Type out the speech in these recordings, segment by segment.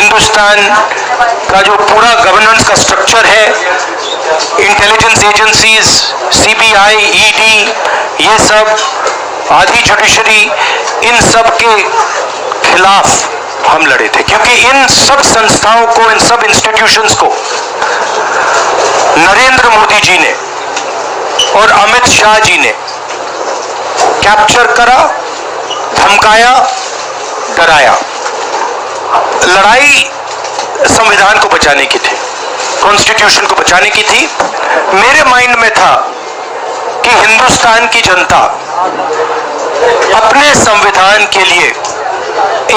हिंदुस्तान का जो पूरा गवर्नेंस का स्ट्रक्चर है इंटेलिजेंस एजेंसीज सीबीआई ईडी ये सब आधी जुडिशरी इन सब के खिलाफ हम लड़े थे। क्योंकि इन सब संस्थाओं को, इन सब इंस्टीट्यूशंस को नरेंद्र मोदी जी ने और अमित शाह जी ने कैप्चर करा, धमकाया, डराया। लड़ाई संविधान को बचाने की थी कॉन्स्टिट्यूशन को बचाने की थी। मेरे माइंड में था कि हिंदुस्तान की जनता अपने संविधान के लिए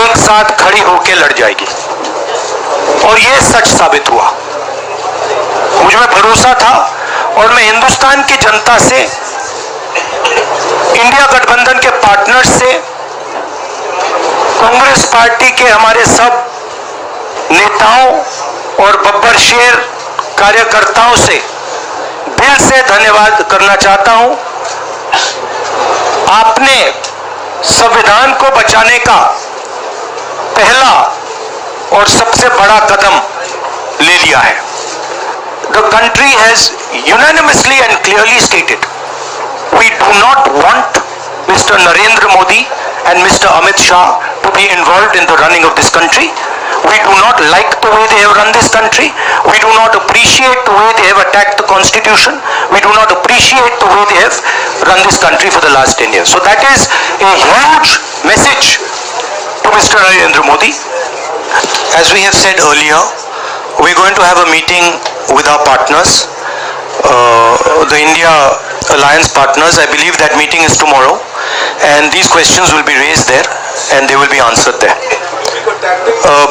एक साथ खड़ी होकर लड़ जाएगी। और यह सच साबित हुआ। मुझमें भरोसा था और मैं हिंदुस्तान की जनता से, इंडिया गठबंधन के पार्टनर्स से कांग्रेस पार्टी के हमारे सब नेताओं और बब्बर शेर कार्यकर्ताओं से दिल से धन्यवाद करना चाहता हूँ। आपने संविधान को बचाने का पहला और सबसे बड़ा कदम ले लिया है। The country has unanimously and clearly stated we do not want mister Narendra Modi and mister Amit Shah to be involved in the running of this country. We do not like the way they have run this country. We do not appreciate the way they have attacked the constitution. We do not appreciate the way they have run this country for the last 10 years. So that is a huge message to Mr. Narendra Modi. As we have said earlier, we're going to have a meeting with our partners, uh, the India Alliance partners. I believe that meeting is tomorrow, and these questions will be raised there, and they will be answered there. Uh,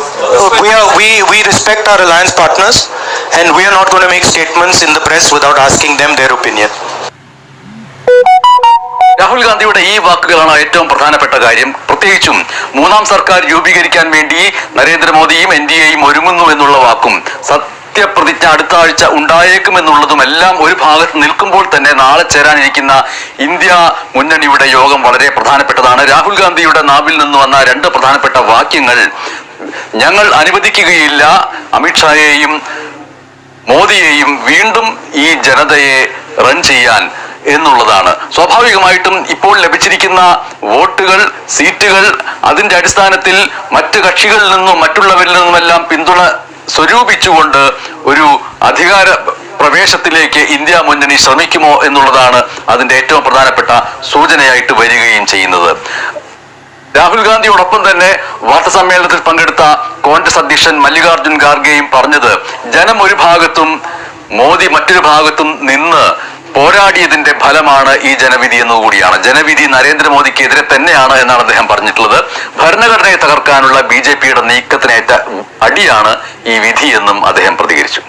we are we we respect our alliance partners, and we are not going to make statements in the press without asking them their opinion. Rahul ഗാന്ധിയുടെ ഈ വാക്കുകളാണ് ഏറ്റവും പ്രധാനപ്പെട്ട കാര്യം പ്രത്യേകിച്ചും മൂന്നാം സർക്കാർ രൂപീകരിക്കാൻ വേണ്ടി നരേന്ദ്രമോദിയും എൻ ഡി എയും ഒരുങ്ങുന്നു എന്നുള്ള വാക്കും സത്യപ്രതിജ്ഞ അടുത്ത ആഴ്ച ഉണ്ടായേക്കുമെന്നുള്ളതും എല്ലാം ഒരു ഭാഗത്ത് നിൽക്കുമ്പോൾ തന്നെ നാളെ ചേരാനിരിക്കുന്ന ഇന്ത്യ മുന്നണിയുടെ യോഗം വളരെ പ്രധാനപ്പെട്ടതാണ്. രാഹുൽ ഗാന്ധിയുടെ നാവിൽ നിന്ന് വന്ന രണ്ട് പ്രധാനപ്പെട്ട വാക്യങ്ങൾ ഞങ്ങൾ അനുവദിക്കുകയില്ല അമിത്ഷായെയും മോദിയെയും വീണ്ടും ഈ ജനതയെ റൺ ചെയ്യാൻ എന്നുള്ളതാണ്. സ്വാഭാവികമായിട്ടും ഇപ്പോൾ ലഭിച്ചിരിക്കുന്ന വോട്ടുകൾ സീറ്റുകൾ അതിന്റെ അടിസ്ഥാനത്തിൽ മറ്റ് കക്ഷികളിൽ നിന്നും മറ്റുള്ളവരിൽ നിന്നുമെല്ലാം പിന്തുണ സ്വരൂപിച്ചുകൊണ്ട് ഒരു അധികാര പ്രവേശത്തിലേക്ക് ഇന്ത്യ മുന്നണി ശ്രമിക്കുമോ എന്നുള്ളതാണ് അതിന്റെ ഏറ്റവും പ്രധാനപ്പെട്ട സൂചനയായിട്ട് വരികയും ചെയ്യുന്നത്. രാഹുൽ ഗാന്ധിയോടൊപ്പം തന്നെ വാർത്താസമ്മേളനത്തിൽ പങ്കെടുത്ത കോൺഗ്രസ് അധ്യക്ഷൻ മല്ലികാർജുൻ ഖാർഗെയും പറഞ്ഞത് ജനം ഒരു ഭാഗത്തും മോദി മറ്റൊരു ഭാഗത്തും നിന്ന് പോരാടിയതിന്റെ ഫലമാണ് ഈ ജനവിധി എന്നുകൂടിയാണ് ജനവിധി നരേന്ദ്രമോദിക്കെതിരെ തന്നെയാണ് എന്നാണ് അദ്ദേഹം പറഞ്ഞിട്ടുള്ളത് ഭരണഘടനയെ തകർക്കാനുള്ള ബി ജെ പിയുടെ നീക്കത്തിനേറ്റ അടിയാണ് ഈ വിധി എന്നും അദ്ദേഹം പ്രതികരിച്ചു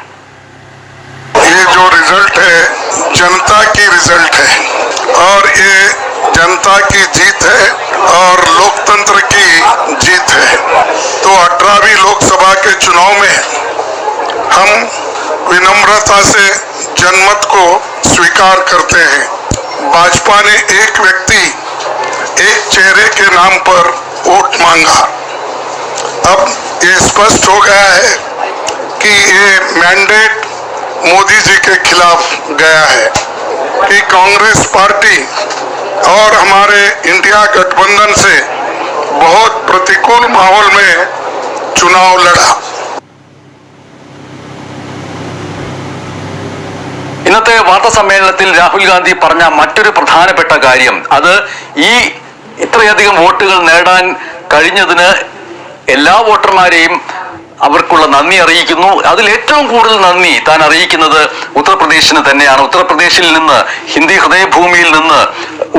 ये जो रिजल्ट है जनता की रिजल्ट है और ये जनता की जीत है और लोकतंत्र की जीत है तो अठारहवीं लोकसभा के चुनाव में हम विनम्रता से जनमत को स्वीकार करते हैं। भाजपा ने एक व्यक्ति एक चेहरे के नाम पर वोट मांगा। अब ये स्पष्ट हो गया है कि ये मैंडेट मोदी जी के खिलाफ गया है कि कांग्रेस पार्टी और हमारे इंडिया गठबंधन से बहुत प्रतिकूल माहौल में चुनाव लड़ा। ഇന്നത്തെ വാർത്താ സമ്മേളനത്തിൽ രാഹുൽ ഗാന്ധി പറഞ്ഞ മറ്റൊരു പ്രധാനപ്പെട്ട കാര്യം. അത് ഈ ഇത്രയധികം വോട്ടുകൾ നേടാൻ കഴിഞ്ഞതിന് എല്ലാ വോട്ടർമാരെയും അവർക്കുള്ള നന്ദി അറിയിക്കുന്നു. അതിൽ ഏറ്റവും കൂടുതൽ നന്ദി താൻ അറിയിക്കുന്നത് ഉത്തർപ്രദേശിന് തന്നെയാണ്. ഉത്തർപ്രദേശിൽ നിന്ന് ഹിന്ദി ഹൃദയഭൂമിയിൽ നിന്ന്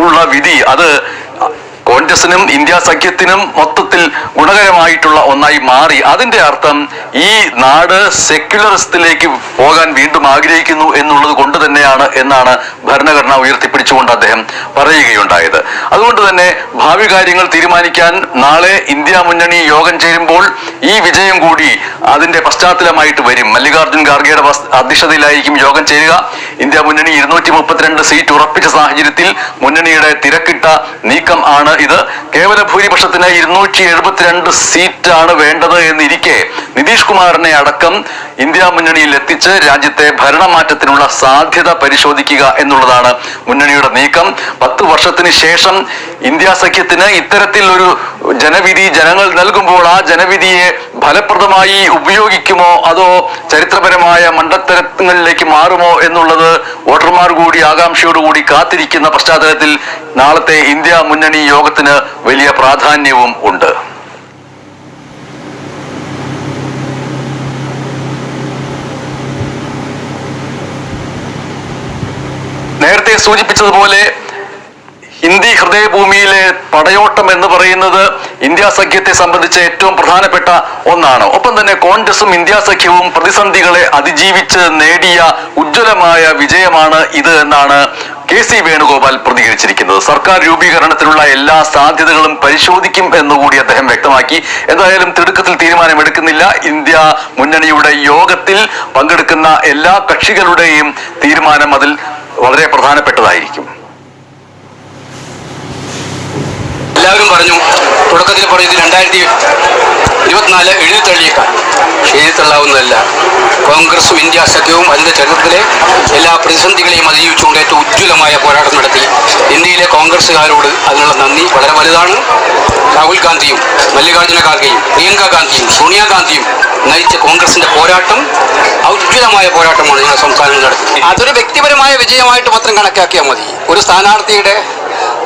ഉള്ള വിധി അത് കോൺഗ്രസിനും ഇന്ത്യ സഖ്യത്തിനും മൊത്തത്തിൽ ഗുണകരമായിട്ടുള്ള ഒന്നായി മാറി. അതിന്റെ അർത്ഥം ഈ നാട് സെക്യുലറിസത്തിലേക്ക് പോകാൻ വീണ്ടും ആഗ്രഹിക്കുന്നു എന്നുള്ളത് കൊണ്ട് തന്നെയാണ് എന്നാണ് ഭരണഘടന ഉയർത്തിപ്പിടിച്ചുകൊണ്ട് അദ്ദേഹം പറയുകയുണ്ടായത്. അതുകൊണ്ട് തന്നെ ഭാവി കാര്യങ്ങൾ തീരുമാനിക്കാൻ നാളെ ഇന്ത്യ മുന്നണി യോഗം ചേരുമ്പോൾ ഈ വിജയം കൂടി അതിന്റെ പശ്ചാത്തലമായിട്ട് വരും. മല്ലികാർജുൻ ഖാർഗെയുടെ അധ്യക്ഷതയിലായിരിക്കും യോഗം ചേരുക. ഇന്ത്യ മുന്നണി ഇരുന്നൂറ്റി മുപ്പത്തിരണ്ട് സീറ്റ് ഉറപ്പിച്ച സാഹചര്യത്തിൽ മുന്നണിയുടെ തിരക്കിട്ട നീക്കം ആണ് ഇത്. കേവല ഭൂരിപക്ഷത്തിന് ഇരുന്നൂറ്റി എഴുപത്തിരണ്ട് സീറ്റാണ് വേണ്ടത് എന്നിരിക്കെ നിതീഷ് കുമാറിനെ അടക്കം ഇന്ത്യ മുന്നണിയിൽ എത്തിച്ച് രാജ്യത്തെ ഭരണമാറ്റത്തിനുള്ള സാധ്യത പരിശോധിക്കുക എന്നുള്ളതാണ് പത്ത് വർഷത്തിന് ശേഷം ഇന്ത്യ സഖ്യത്തിന് ഇത്തരത്തിൽ ഒരു ജനവിധി ജനങ്ങൾ നൽകുമ്പോൾ ആ ജനവിധിയെ ഫലപ്രദമായി ഉപയോഗിക്കുമോ അതോ ചരിത്രപരമായ മണ്ടത്തരങ്ങളിലേക്ക് മാറുമോ എന്നുള്ളത് വോട്ടർമാർ കൂടി ആകാംക്ഷയോടുകൂടി കാത്തിരിക്കുന്ന പശ്ചാത്തലത്തിൽ നാളത്തെ ഇന്ത്യ മുന്നണി യോഗത്തിന് വലിയ പ്രാധാന്യവും ഉണ്ട്. നേരത്തെ സൂചിപ്പിച്ചതുപോലെ ഹിന്ദി ഹൃദയഭൂമിയിലെ പടയോട്ടം എന്ന് പറയുന്നത് ഇന്ത്യ സഖ്യത്തെ സംബന്ധിച്ച് ഏറ്റവും പ്രധാനപ്പെട്ട ഒന്നാണ്. ഒപ്പം തന്നെ കോൺഗ്രസും ഇന്ത്യ സഖ്യവും പ്രതിസന്ധികളെ അതിജീവിച്ച് നേടിയ ഉജ്ജ്വലമായ വിജയമാണ് ഇത് എന്നാണ് കെ സി വേണുഗോപാൽ പ്രതികരിച്ചിരിക്കുന്നത്. സർക്കാർ രൂപീകരണത്തിനുള്ള എല്ലാ സാധ്യതകളും പരിശോധിക്കും എന്നുകൂടി അദ്ദേഹം വ്യക്തമാക്കി. എന്തായാലും തിടുക്കത്തിൽ തീരുമാനമെടുക്കുന്നില്ല. ഇന്ത്യ മുന്നണിയുടെ യോഗത്തിൽ പങ്കെടുക്കുന്ന എല്ലാ കക്ഷികളുടെയും തീരുമാനം അതിൽ വളരെ പ്രധാനപ്പെട്ടതായിരിക്കും. എല്ലാവരും പറഞ്ഞു തുടക്കത്തിൽ പറഞ്ഞത് രണ്ടായിരത്തി ഇരുപത്തിനാല് എഴുതി തള്ളിയേക്കാം പക്ഷേ എഴുതി തള്ളാവുന്നതല്ല കോൺഗ്രസും ഇന്ത്യ സഖ്യവും അതിന്റെ ചരിത്രത്തിലെ എല്ലാ പ്രതിസന്ധികളെയും അതിജീവിച്ചുകൊണ്ട് ഏറ്റവും ഉജ്ജ്വലമായ പോരാട്ടം നടത്തി. ഇന്ത്യയിലെ കോൺഗ്രസ്സുകാരോട് അതിനുള്ള നന്ദി വളരെ വലുതാണ്. രാഹുൽ ഗാന്ധിയും മല്ലികാർജുന ഖാർഗെയും പ്രിയങ്ക ഗാന്ധിയും സോണിയാഗാന്ധിയും നയിച്ച കോൺഗ്രസിന്റെ പോരാട്ടം ഔജ്വലമായ പോരാട്ടമാണ് ഞങ്ങളുടെ സംസ്ഥാനങ്ങൾ നടത്തി അതൊരു വ്യക്തിപരമായ വിജയമായിട്ട് മാത്രം കണക്കാക്കിയാൽ മതി. ഒരു സ്ഥാനാർത്ഥിയുടെ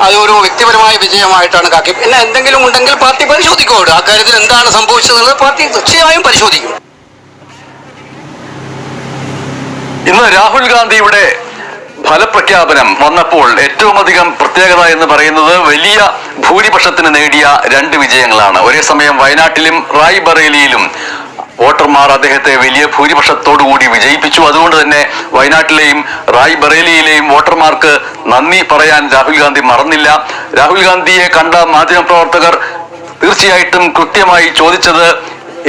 അതൊരു വ്യക്തിപരമായ വിജയമായിട്ടാണ് കാക്കി. പിന്നെ എന്തെങ്കിലും ഉണ്ടെങ്കിൽ പാർട്ടി പരിശോധിക്കോട് ആ കാര്യത്തിൽ എന്താണ് സംഭവിച്ചതെന്നുള്ളത് പാർട്ടി തീർച്ചയായും പരിശോധിക്കും. ഇന്ന് രാഹുൽ ഗാന്ധിയുടെ ഫലപ്രഖ്യാപനം വന്നപ്പോൾ ഏറ്റവും അധികം പ്രത്യേകത എന്ന് പറയുന്നത് വലിയ ഭൂരിപക്ഷത്തിന് നേടിയ രണ്ട് വിജയങ്ങളാണ്. ഒരേ സമയം വയനാട്ടിലും റായ്ബറേലിയിലും വോട്ടർമാർ അദ്ദേഹത്തെ വലിയ ഭൂരിപക്ഷത്തോടുകൂടി വിജയിപ്പിച്ചു. അതുകൊണ്ട് തന്നെ വയനാട്ടിലെയും റായ് ബറേലിയിലെയും വോട്ടർമാർക്ക് നന്ദി പറയാൻ രാഹുൽ ഗാന്ധി മറന്നില്ല. രാഹുൽ ഗാന്ധിയെ കണ്ട മാധ്യമപ്രവർത്തകർ തീർച്ചയായിട്ടും കൃത്യമായി ചോദിച്ചത്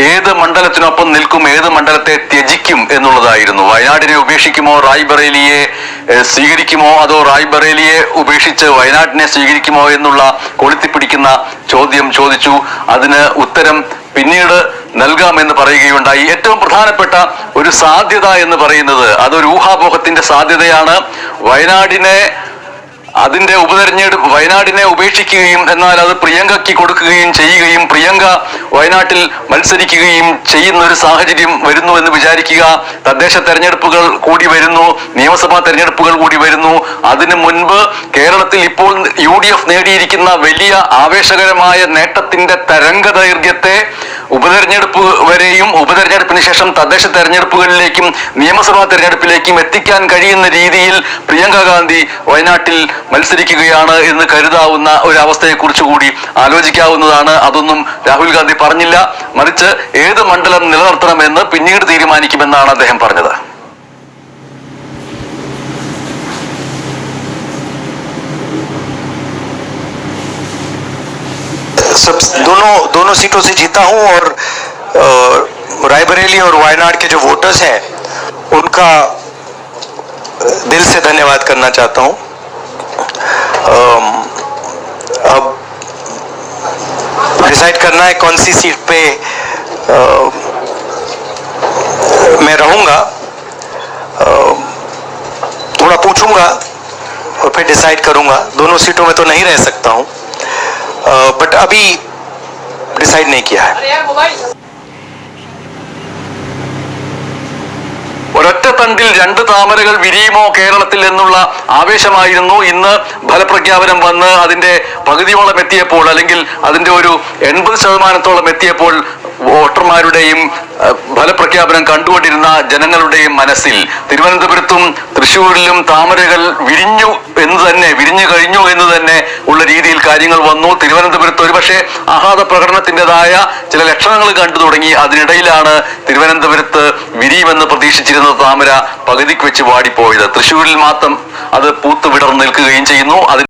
ഏത് മണ്ഡലത്തിനൊപ്പം നിൽക്കും ഏത് മണ്ഡലത്തെ ത്യജിക്കും എന്നുള്ളതായിരുന്നു. വയനാടിനെ ഉപേക്ഷിക്കുമോ റായ്ബറേലിയെ ബറേലിയെ സ്വീകരിക്കുമോ അതോ റായ്ബറേലിയെ ഉപേക്ഷിച്ച് വയനാടിനെ സ്വീകരിക്കുമോ എന്നുള്ള കൊളുത്തിപ്പിടിക്കുന്ന ചോദ്യം ചോദിച്ചു. അതിന് ഉത്തരം പിന്നീട് നൽകാമെന്ന് പറയുകയുണ്ടായി. ഏറ്റവും പ്രധാനപ്പെട്ട ഒരു സാധ്യത എന്ന് പറയുന്നത് അതൊരു ഊഹാപോഹത്തിന്റെ സാധ്യതയാണ്. വയനാടിനെ അതിന്റെ ഉപതെരഞ്ഞെടുപ്പ് വയനാടിനെ ഉപേക്ഷിക്കുകയും എന്നാൽ അത് പ്രിയങ്കയ്ക്ക് കൊടുക്കുകയും ചെയ്യുകയും പ്രിയങ്ക വയനാട്ടിൽ മത്സരിക്കുകയും ചെയ്യുന്ന ഒരു സാഹചര്യം വരുന്നു എന്ന് വിചാരിക്കുക. തദ്ദേശ തെരഞ്ഞെടുപ്പുകൾ കൂടി വരുന്നു നിയമസഭാ തെരഞ്ഞെടുപ്പുകൾ കൂടി വരുന്നു. അതിനു മുൻപ് കേരളത്തിൽ ഇപ്പോൾ യു ഡി എഫ് നേടിയിരിക്കുന്ന വലിയ ആവേശകരമായ നേട്ടത്തിന്റെ തരംഗ ദൈർഘ്യത്തെ ഉപതെരഞ്ഞെടുപ്പ് വരെയും ഉപതെരഞ്ഞെടുപ്പിന് ശേഷം തദ്ദേശ തെരഞ്ഞെടുപ്പുകളിലേക്കും നിയമസഭാ തെരഞ്ഞെടുപ്പിലേക്കും എത്തിക്കാൻ കഴിയുന്ന രീതിയിൽ പ്രിയങ്ക ഗാന്ധി വയനാട്ടിൽ മത്സരിക്കുകയാണ് എന്ന് കരുതാവുന്ന ഒരു അവസ്ഥയെക്കുറിച്ച് കൂടി ആലോചിക്കാവുന്നതാണ് അതൊന്നും രാഹുൽ ഗാന്ധി പറഞ്ഞില്ല മറിച്ച് ഏത് മണ്ഡലം നിലനിർത്തണമെന്ന് പിന്നീട് തീരുമാനിക്കുമെന്നാണ് അദ്ദേഹം പറഞ്ഞത് सब दोनों दोनों सीटों से जीता हूं और अ, रायबरेली और वायनाड के जो वोटर्स हैं उनका दिल से धन्यवाद करना चाहता हूं अम, अब डिसाइड करना है कौन सी सीट पे अ, मैं रहूँगा थोड़ा पूछूँगा और फिर डिसाइड करूँगा। दोनों सीटों में तो नहीं रह सकता हूँ। बट अभी डिसाइड नहीं किया है। തണ്ടിൽ രണ്ട് താമരകൾ വിരിയുമോ കേരളത്തിൽ എന്നുള്ള ആവേശമായിരുന്നു. ഇന്ന് ഫലപ്രഖ്യാപനം വന്ന് അതിന്റെ പകുതിയോളം എത്തിയപ്പോൾ അല്ലെങ്കിൽ അതിന്റെ ഒരു എൺപത് ശതമാനത്തോളം എത്തിയപ്പോൾ വോട്ടർമാരുടെയും ഫലപ്രഖ്യാപനം കണ്ടുകൊണ്ടിരുന്ന ജനങ്ങളുടെയും മനസ്സിൽ തിരുവനന്തപുരത്തും തൃശ്ശൂരിലും താമരകൾ വിരിഞ്ഞു എന്ന് തന്നെ വിരിഞ്ഞു കഴിഞ്ഞു എന്ന് തന്നെ ഉള്ള രീതിയിൽ കാര്യങ്ങൾ വന്നു. തിരുവനന്തപുരത്ത് ഒരുപക്ഷെ ആഹ്ലാദ പ്രകടനത്തിന്റെതായ ചില ലക്ഷണങ്ങൾ കണ്ടു തുടങ്ങി. അതിനിടയിലാണ് തിരുവനന്തപുരത്ത് വിരിയുമെന്ന് പ്രതീക്ഷിച്ചിരുന്ന താമര പകുതിക്ക് വെച്ച് വാടിപ്പോയത്. തൃശ്ശൂരിൽ മാത്രം അത് പൂത്ത് വിടർന്നു നിൽക്കുകയും ചെയ്യുന്നു.